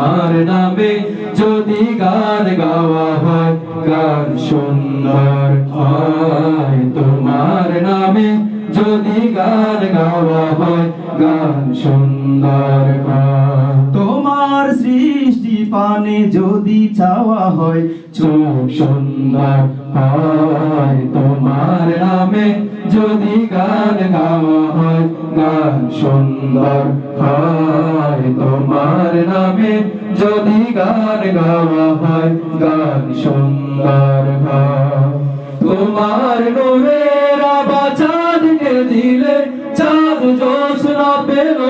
তোমার নামে যদি গান গাওয়া হয় গান সুন্দর হয়। তোমার নামে যদি গান গাওয়া হয় গান সুন্দর তোমার সৃষ্টি পানে যদি চাওয়া হয় চোখ সুন্দর হয়। তোমার নামে যদি গান গাওয়া হয় গান সুন্দর হয়। তোমার নামে যদি গান গাওয়া হয়, গান সুন্দর হয় তোমার নূরের বাচাদকে দিলে চাঁদ জোসনা পেল।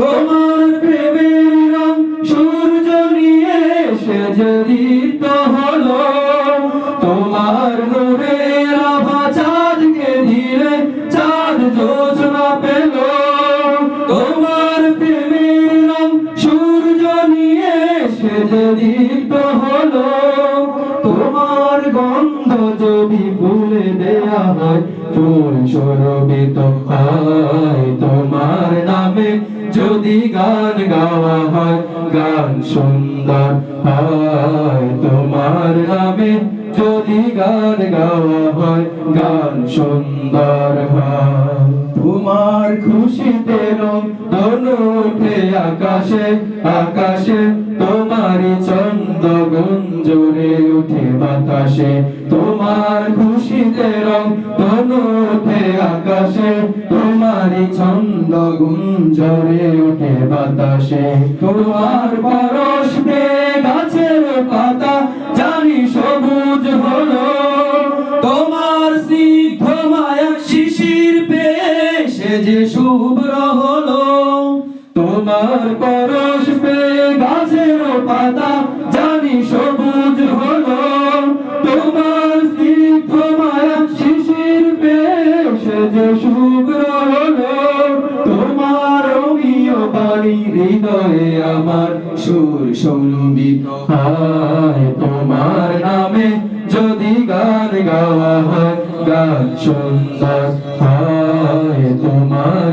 তোমার প্রেমের রং সূর্য নিয়ে এসে জড়িত হলো হলো। তোমার গন্ধ যদি ফুলে দেয়া হয় ফুল সরবিত হয় তোমার নামে যদি গান গাওয়া হয়, গান সুন্দর হয়। তোমার নামে যদি গান গাওয়া হয়, গান সুন্দর হয়। তোমার খুশিতে রং ধনু উঠে আকাশে আকাশে তোমারই চন্দ গুঞ্জরে উঠে বাতাসে, তোমার খুশিতে রং ধনু উঠে আকাশে, তোমারই ছন্দ গুঞ্জরে উঠে বাতাসে। তোমার পরশ গাছের পাতা, জানি সবুজ হলো। তোমার সিদ্ধ মায়া শিশির পেয়ে সে যে শুভ্র হলো। তোমার পরশ পাতা, জানি সবুজ হলো। তোমার স্নিগ্ধ মায়া শিশির যে শুভ্র হলো। তোমার বাণী হৃদয়ে আমার সুর সৌরভিত হয়। তোমার নামে যদি গান গাওয়া হয়, গান সুন্দর তোমার